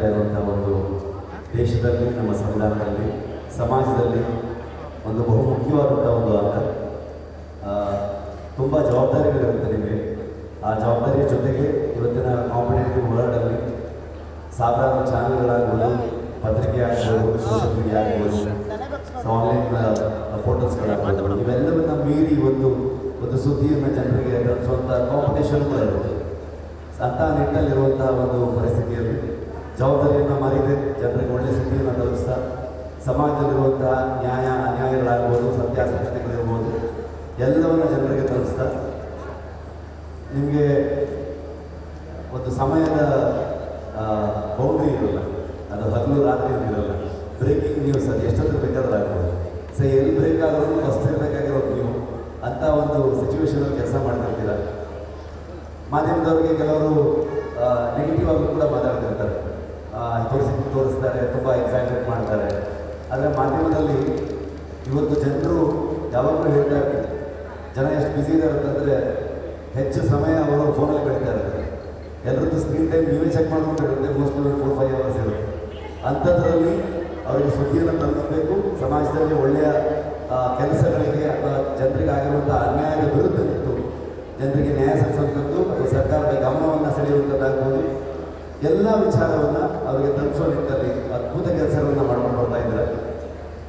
ನಡೀತಾ ಇರುವಂಥ ಒಂದು ದೇಶದಲ್ಲಿ, ನಮ್ಮ ಸಂವಿಧಾನದಲ್ಲಿ, ಸಮಾಜದಲ್ಲಿ ಒಂದು ಬಹು ಮುಖ್ಯವಾದಂಥ ಒಂದು ಅಂಗ ತುಂಬ ಜವಾಬ್ದಾರಿಗಳಿರುತ್ತೆ ನಿಮಗೆ. ಆ ಜವಾಬ್ದಾರಿಯ ಜೊತೆಗೆ ಇವತ್ತಿನ ಕಾಂಪಿಟೇಟಿವ್ ವರ್ಲ್ಡಲ್ಲಿ ಸಾವಿರಾರು ಚಾನಲ್ಗಳಾಗ್ಬೋದು, ಪತ್ರಿಕೆ ಆಗ್ಬೋದು ಸೋಷಿಯಲ್ ಮೀಡಿಯಾ ಆಗ್ಬೋದು ಆನ್ಲೈನ್ ಫೋಟೋಸ್ಗಳಾಗ್ಬೋದು ಇವೆಲ್ಲವನ್ನ ಮೀರಿ ಒಂದು ಒಂದು ಸುದ್ದಿಯನ್ನು ಜನರಿಗೆ ತಲುಪಿಸುವಂಥ ಕಾಂಪಿಟೇಷನ್ ಕೂಡ ಇರುತ್ತೆ. ಅಂತಹ ನಿಟ್ಟಲ್ಲಿರುವಂತಹ ಒಂದು ಪರಿಸ್ಥಿತಿಯಲ್ಲಿ ಜವಾಬ್ದಾರಿಯನ್ನು ಮರಿದೆ. ಜನರಿಗೆ ಒಳ್ಳೆಯ ಸುದ್ದಿಯನ್ನು ತಲುಪಿಸ್ತಾ ಸಮಾಜದಲ್ಲಿರುವಂಥ ನ್ಯಾಯ, ಅನ್ಯಾಯಗಳಾಗ್ಬೋದು ಸತ್ಯಾಸತ್ಯತೆಗಳಿರ್ಬೋದು ಎಲ್ಲವನ್ನು ಜನರಿಗೆ ತಲುಪಿಸ್ತಾ, ನಿಮಗೆ ಒಂದು ಸಮಯದ ಬೌಂಡ್ರಿ ಇರಲ್ಲ. ಅದು ಹಗಲು ರಾತ್ರಿ ಇರಲ್ಲ ಬ್ರೇಕಿಂಗ್ ನ್ಯೂಸ್ ಅದು ಎಷ್ಟೊತ್ತಿಗೆ ಬೇಕಾದ್ರೆ ಆಗ್ಬೋದು. ಸೊ ಎಲ್ಲಿ ಬ್ರೇಕ್ ಫಸ್ಟ್ ಇರಬೇಕಾಗಿರೋದು ನೀವು. ಅಂಥ ಒಂದು ಸಿಚುವೇಶನಲ್ಲಿ ಕೆಲಸ ಮಾಡ್ತಿರ್ತೀರ ಮಾಧ್ಯಮದವರಿಗೆ ಕೆಲವರು ನೆಗೆಟಿವ್ ಆಗಿ ಕೂಡ ಮಾತಾಡ್ತಿರ್ತಾರೆ ತೋರಿಸ್ತಾರೆ, ತುಂಬ ಎಕ್ಸೈಟೆಡ್ ಮಾಡ್ತಾರೆ. ಆದರೆ ಮಾಧ್ಯಮದಲ್ಲಿ ಇವತ್ತು ಜನರು ಯಾವಾಗಲೂ ಹೇಳ್ತಾ ಇರ್ತಾರೆ, ಜನ ಎಷ್ಟು ಬ್ಯುಸಿ ಇದ್ದಾರೆ ಅಂತಂದರೆ ಹೆಚ್ಚು ಸಮಯ ಅವರು ಫೋನಲ್ಲಿ ಬೆಳೀತಾ ಇರ್ತಾರೆ. ಎಲ್ಲರದ್ದು ಸ್ಕ್ರೀನ್ ಟೈಮ್ ನೀವೇ ಚೆಕ್ ಮಾಡ್ಕೊಂಡಿರುತ್ತೆ ಮೋಸ್ಟ್ಲಿ ಫೋರ್ ಫೈವ್ ಅವರ್ಸ್ ಇರುತ್ತೆ. ಅಂಥದ್ರಲ್ಲಿ ಅವರಿಗೆ ಸುದ್ದಿಯನ್ನು ತಲುಪಿಸಬೇಕು ಸಮಾಜದಲ್ಲಿ ಒಳ್ಳೆಯ ಕೆಲಸಗಳಿಗೆ ಅಥವಾ ಜನರಿಗೆ ಆಗಿರುವಂಥ ಅನ್ಯಾಯದ ವಿರುದ್ಧ ನಿಂತು ಜನರಿಗೆ ನ್ಯಾಯ ಸಲ್ಲಿಸುವಂಥದ್ದು ಅಥವಾ ಸರ್ಕಾರದ ಗಮನವನ್ನು ಸೆಳೆಯುವಂಥದ್ದಾಗ್ಬೋದು. ಎಲ್ಲ ವಿಚಾರವನ್ನು ಅವರಿಗೆ ತಲುಪಿಸೋ ನಿಟ್ಟಲ್ಲಿ ಅದ್ಭುತ ಕೆಲಸಗಳನ್ನ ಮಾಡ್ಕೊಂಡು ಬರ್ತಾ ಇದ್ದಾರೆ.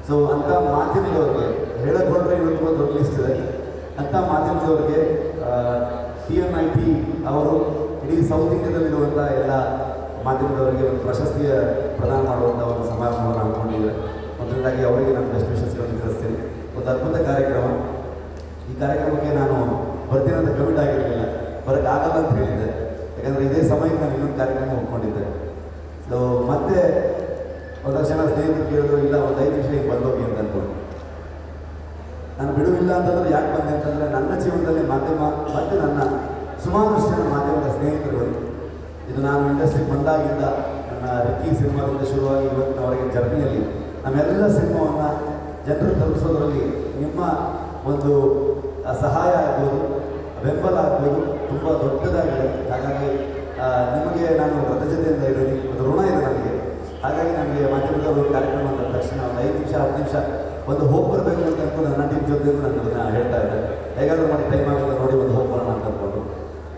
ಸೊ ಅಂಥ ಮಾಧ್ಯಮದವ್ರಿಗೆ ಹೇಳಕೊಂಡ್ರೆ ಇವತ್ತು ಒಂದು ಲಿಸ್ಟ್ ಇದೆ. ಅಂಥ ಮಾಧ್ಯಮದವ್ರಿಗೆ ಟಿ ಎನ್ ಐ ಟಿ ಅವರು ಇಡೀ ಸೌತ್ ಇಂಡಿಯಾದಲ್ಲಿರುವಂಥ ಎಲ್ಲ ಮಾಧ್ಯಮದವರಿಗೆ ಒಂದು ಪ್ರಶಸ್ತಿಯ ಪ್ರದಾನ ಮಾಡುವಂಥ ಒಂದು ಸಮಾರಂಭವನ್ನು ಹಮ್ಮಿಕೊಂಡಿದ್ದಾರೆ. ಮೊದಲನೇದಾಗಿ ಅವರಿಗೆ ನಾನು ಬೆಸ್ಟ್ ವಿಶಸ್ಗಳನ್ನು ತಿಳಿಸ್ತೀನಿ. ಒಂದು ಅದ್ಭುತ ಕಾರ್ಯಕ್ರಮ. ಈ ಕಾರ್ಯಕ್ರಮಕ್ಕೆ ನಾನು ಬರ್ತೀನಿ ಅಂತ ಕಮಿಟ್ ಆಗಿರಲಿಲ್ಲ. ಬರೋಕ್ಕಾಗಲ್ಲ ಅಂತ ಹೇಳಿದ್ದೆ. ಯಾಕಂದರೆ ಇದೇ ಸಮಯಕ್ಕೆ ನಾನು ಇನ್ನೊಂದು ಕಾರ್ಯಕ್ರಮ ಒಪ್ಕೊಂಡಿದ್ದೆ ಸೊ ಮತ್ತೆ ಒಂದಷ್ಟು ಜನ ಸ್ನೇಹಿತರು ಕೇಳಿದ್ರು, ಇಲ್ಲ, ಒಂದು ಐದು ನಿಮಿಷ ಬಂದೋಗಿ ಅಂತ ಅನ್ಕೊಂಡು ನಾನು ಬಿಡುವಿಲ್ಲ ಅಂತಂದ್ರೆ ಯಾಕೆ ಬಂದೆ ಅಂತಂದರೆ ನನ್ನ ಜೀವನದಲ್ಲಿ ಮಾಧ್ಯಮ ಮತ್ತು ನನ್ನ ಸುಮಾರು ಜನ ಮಾಧ್ಯಮದ ಸ್ನೇಹಿತರುಗಳು, ಇದು ನಾನು ಇಂಡಸ್ಟ್ರಿಗೆ ಬಂದಾಗಿಂದ ನನ್ನ ರಿಕ್ಕಿ ಸಿನಿಮಾದಿಂದ ಶುರುವಾಗಿ ಇವತ್ತಿನವರೆಗೆ ಜರ್ನಿಯಲ್ಲಿ ನಮ್ಮೆಲ್ಲ ಸಿನಿಮಾವನ್ನು ಜನರು ತಲುಪಿಸೋದ್ರಲ್ಲಿ ನಿಮ್ಮ ಒಂದು ಸಹಾಯ ಆಗ್ಬೋದು ಬೆಂಬಲ ತುಂಬ ದೊಡ್ಡದಾಗಿದೆ. ಹಾಗಾಗಿ ನಿಮಗೆ ನಾನು ಕೃತಜ್ಞತೆಯಿಂದ ಇದ್ದೀನಿ ಒಂದು ಋಣ ಇದೆ ನನಗೆ. ಹಾಗಾಗಿ ನನಗೆ ಮಾಧ್ಯಮದವರು ಕಾರ್ಯಕ್ರಮ ಅಂದ ತಕ್ಷಣ ಒಂದು ಐದು ನಿಮಿಷ, ಹತ್ತು ನಿಮಿಷ ಒಂದು ಹೋಗಿ ಬರಬೇಕು ಅಂತ ಅನ್ಕೊಂಡು ನನ್ನ ಟೀಮ್ ಜೊತೆ ನಾನು ಹೇಳ್ತಾ ಇದ್ದೆ. ಹೇಗಾದರೂ ಮಾಡಿ ಟೈಮ್ ಆಗುತ್ತೆ ನೋಡಿ ಒಂದು ಹೋಗಿ ಬರೋಣ ಅಂತ ಅಂದ್ಕೊಂಡು.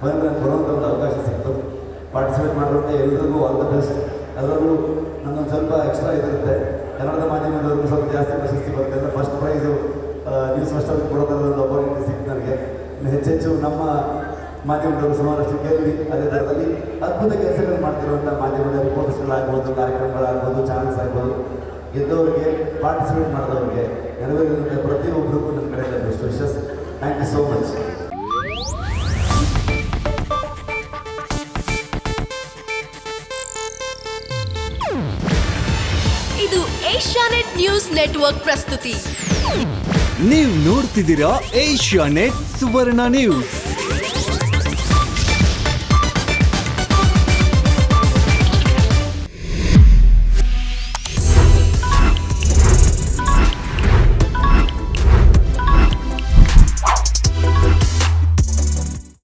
ಬಂದರೆ ನನಗೆ ಬರುವಂಥ ಒಂದು ಅವಕಾಶ ಸಿಕ್ತು. ಪಾರ್ಟಿಸಿಪೇಟ್ ಮಾಡಿರುವಂಥ ಎಲ್ರಿಗೂ ಆಲ್ ದ ಬೆಸ್ಟ್ ಅದರಲ್ಲೂ ನನ್ನೊಂದು ಸ್ವಲ್ಪ ಎಕ್ಸ್ಟ್ರಾ ಇದಿರುತ್ತೆ. ಕನ್ನಡದ ಮಾಧ್ಯಮದವ್ರಿಗೂ ಸ್ವಲ್ಪ ಜಾಸ್ತಿ ಪ್ರಶಸ್ತಿ ಬರುತ್ತೆ. ಅಂದರೆ ಫಸ್ಟ್ ಪ್ರೈಸು ನ್ಯೂಸ್ ಫಸ್ಟ್ ಅವ್ರಿಗೆ ಕೊಡೋದ್ರಲ್ಲಿ ಒಂದು ಅಪರ್ಚುನಿಟಿ ಸಿಕ್ತು ನನಗೆ. ಇನ್ನು ಹೆಚ್ಚೆಚ್ಚು ನಮ್ಮ ಮಾಧ್ಯಮದವರು ಸುಮಾರಷ್ಟು ಗೆಲ್ಲಿ ಅದೇ ಥರದಲ್ಲಿ ಅದ್ಭುತ ಕೆಲಸಗಳು ಮಾಡ್ತಿರುವಂಥ ಮಾಧ್ಯಮದ ರಿಪೋರ್ಟರ್ಸ್ಗಳಾಗ್ಬೋದು ಕಾರ್ಯಕ್ರಮಗಳಾಗ್ಬೋದು ಚಾನಲ್ಸ್ ಆಗ್ಬೋದು. ಗೆದ್ದವರಿಗೆ ಪಾರ್ಟಿಸಿಪೇಟ್ ಮಾಡಿದವರಿಗೆ ನೆರವೇರಿದಂತೆ ಪ್ರತಿಯೊಬ್ಬರಿಗೂ ನನ್ನ ಕಡೆಯಿಂದ best wishes thank you so much ಇದು ಏಷ್ಯಾನೆಟ್ ನ್ಯೂಸ್ ನೆಟ್ವರ್ಕ್ ಪ್ರಸ್ತುತಿ. ನೀವು ನೋಡ್ತಿದ್ದೀರಾ ಏಷ್ಯಾನೆಟ್ ಸುವರ್ಣ ನ್ಯೂಸ್.